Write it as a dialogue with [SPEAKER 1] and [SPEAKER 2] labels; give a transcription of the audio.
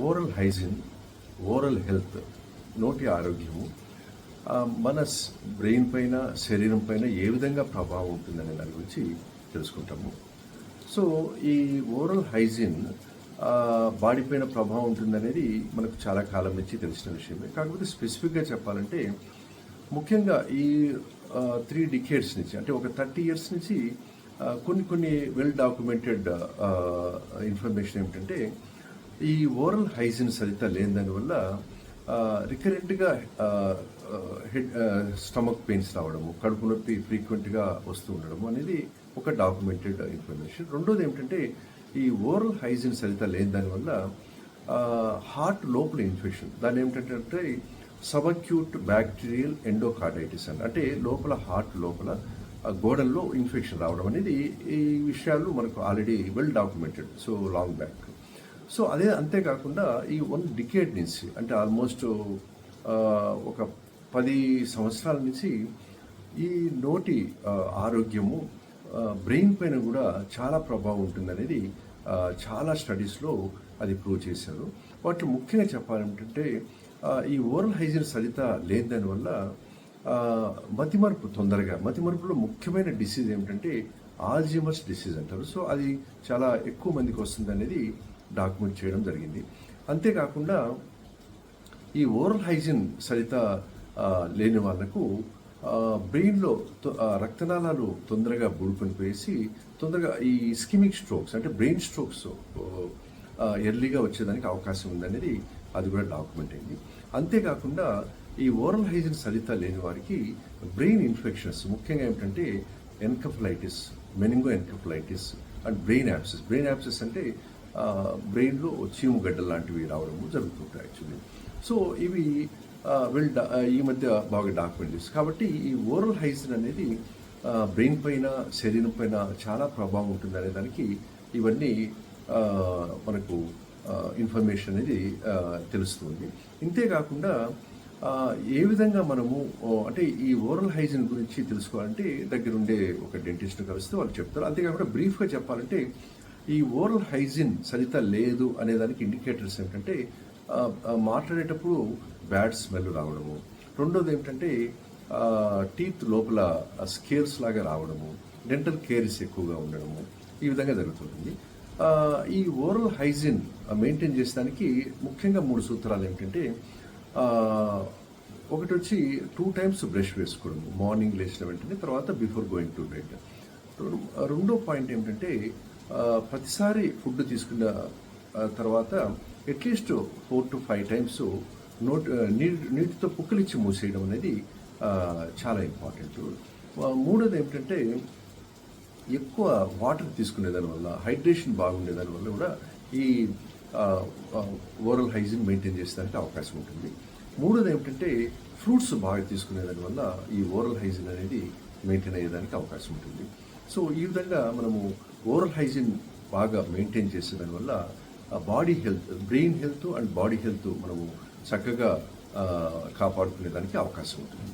[SPEAKER 1] Oral hygiene oral health నోటి ఆరోగ్యము మన బ్రెయిన్ పైన శరీరం పైన ఏ విధంగా ప్రభావం ఉంటుందనే దాని గురించి తెలుసుకుంటాము. సో ఈ ఓరల్ హైజీన్ బాడీ పైన ప్రభావం ఉంటుందనేది మనకు చాలా కాలం నుంచి తెలిసిన విషయమే. కాకపోతే స్పెసిఫిక్గా చెప్పాలంటే ముఖ్యంగా ఈ త్రీ డికేడ్స్ నుంచి అంటే ఒక థర్టీ ఇయర్స్ నుంచి కొన్ని కొన్ని వెల్ డాక్యుమెంటెడ్ ఇన్ఫర్మేషన్ ఏమిటంటే ఈ ఓరల్ హైజీన్ సరిత లేని దానివల్ల రికరెంట్గా హెడ్ స్టమక్ పెయిన్స్ రావడము కడుపు నొప్పి ఫ్రీక్వెంట్గా వస్తూ ఉండడము అనేది ఒక డాక్యుమెంటెడ్ ఇన్ఫర్మేషన్. రెండోది ఏమిటంటే ఈ ఓరల్ హైజీన్ సరిత లేని దానివల్ల హార్ట్ లోపల ఇన్ఫెక్షన్. దాని ఏమిటంటే సబక్యూట్ బ్యాక్టీరియల్ ఎండోకార్డైటిస్ అని. అంటే లోపల హార్ట్ లోపల గోడల్లో ఇన్ఫెక్షన్ రావడం అనేది ఈ విషయాలు మనకు already well documented. So long back. So అదే అంతేకాకుండా ఈ వన్ డికేడ్ నుంచి అంటే ఆల్మోస్ట్ ఒక పది సంవత్సరాల నుంచి ఈ నోటి ఆరోగ్యము బ్రెయిన్ పైన కూడా చాలా ప్రభావం ఉంటుందనేది చాలా స్టడీస్లో అది ప్రూవ్ చేశారు. వాటి ముఖ్యంగా చెప్పాలంటే ఈ ఓరల్ హైజీన్ సరిత లేని దానివల్ల మతిమరుపు తొందరగా మతిమరుపులో ముఖ్యమైన డిసీజ్ ఏమిటంటే ఆల్జిమర్స్ డిసీజ్ అంటారు. సో అది చాలా ఎక్కువ మందికి వస్తుంది అనేది డాక్యుమెంట్ చేయడం జరిగింది. అంతేకాకుండా ఈ ఓరల్ హైజిన్ సరిత లేని వాళ్ళకు బ్రెయిన్లో రక్తనాళాలు తొందరగా బుడుకొని పోయేసి తొందరగా ఈ స్కిమిక్ స్ట్రోక్స్ అంటే బ్రెయిన్ స్ట్రోక్స్ ఎర్లీగా వచ్చేదానికి అవకాశం ఉందనేది అది కూడా డాక్యుమెంట్ అయింది. అంతేకాకుండా ఈ ఓరల్ హైజిన్ సరిత లేని వారికి బ్రెయిన్ ఇన్ఫెక్షన్స్ ముఖ్యంగా ఏమిటంటే encephalitis meningo encephalitis and brain abscess. Brain abscess అంటే బ్రెయిన్లో చీము గడ్డలు లాంటివి రావడము జరుగుతుంటాయి యాక్చువల్లీ. సో ఇవి ఆ, వెల్ ఈ మధ్య బాగా డాక్యుమెంట్ కాబట్టి ఈ ఓరల్ హైజిన్ అనేది బ్రెయిన్ పైన శరీరం పైన చాలా ప్రభావం ఉంటుంది అనే దానికి ఇవన్నీ మనకు ఇన్ఫర్మేషన్ అనేది తెలుస్తుంది. ఇంతేకాకుండా ఏ విధంగా మనము అంటే ఈ ఓరల్ హైజీన్ గురించి తెలుసుకోవాలంటే దగ్గరుండే ఒక డెంటిస్ట్ కలిస్తే వాళ్ళు చెప్తారు. అంతేకాకుండా బ్రీఫ్గా చెప్పాలంటే ఈ ఓరల్ హైజిన్ సరిత లేదు అనే దానికి ఇండికేటర్స్ ఏంటంటే మాట్లాడేటప్పుడు బ్యాడ్ స్మెల్ రావడము. రెండోది ఏమిటంటే టీత్ లోపల స్కేర్స్ లాగా రావడము. డెంటల్ కేర్స్ ఎక్కువగా ఉండడము. ఈ విధంగా జరుగుతుంది. ఈ ఓరల్ హైజిన్ మెయింటైన్ చేసడానికి ముఖ్యంగా మూడు సూత్రాలు ఏమిటంటే ఒకటి వచ్చి టూ టైమ్స్ బ్రష్ వేసుకోవడము. మార్నింగ్ లేచిన వెంటనే తర్వాత బిఫోర్ గోయింగ్ టు బెడ్ రెండో పాయింట్ ఏంటంటే ప్రతిసారి ఫుడ్ తీసుకున్న తర్వాత at least four to five times note నీటి నీటితో పుక్కలిచ్చి మూసేయడం అనేది చాలా ఇంపార్టెంట్. మూడోది ఏమిటంటే ఎక్కువ వాటర్ తీసుకునే దానివల్ల హైడ్రేషన్ బాగుండే దానివల్ల కూడా ఈ ఓరల్ హైజీన్ మెయింటైన్ చేసేదానికి అవకాశం ఉంటుంది. మూడోది ఏమిటంటే ఫ్రూట్స్ బాగా తీసుకునే దానివల్ల ఈ ఓరల్ హైజీన్ అనేది మెయింటైన్ అయ్యేదానికి అవకాశం ఉంటుంది. సో ఈ విధంగా మనము ఓరల్ హైజీన్ బాగా మెయింటైన్ చేసే దానివల్ల body health brain health and body health మనము చక్కగా కాపాడుకునే దానికి అవకాశం ఉంటుంది.